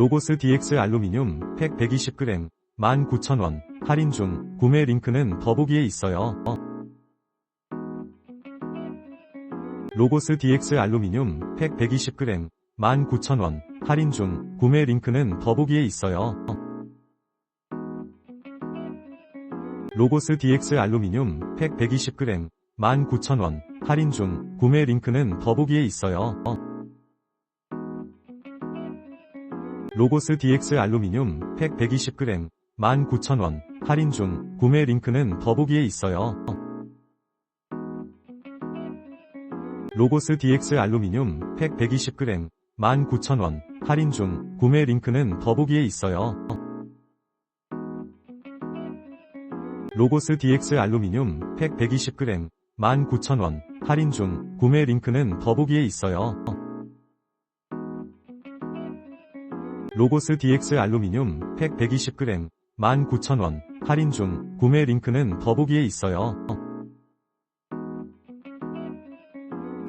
로고스 DX 알루미늄 팩 120g 19,000원 할인 중 구매 링크는 더보기에 있어요. 로고스 DX 알루미늄 팩 120g 19,000원 할인 중 구매 링크는 더보기에 있어요. 로고스 DX 알루미늄 팩 120g 19,000원 할인 중 구매 링크는 더보기에 있어요. 로고스 DX 알루미늄 팩 120g 19,000원 할인 중 구매 링크는 더보기에 있어요. 로고스 DX 알루미늄 팩 120g 19,000원 할인 중 구매 링크는 더보기에 있어요. 로고스 DX 알루미늄 팩 120g 19,000원 할인 중 구매 링크는 더보기에 있어요. 로고스 DX 알루미늄 팩 120g 19,000원 할인 중 구매 링크는 더보기에 있어요.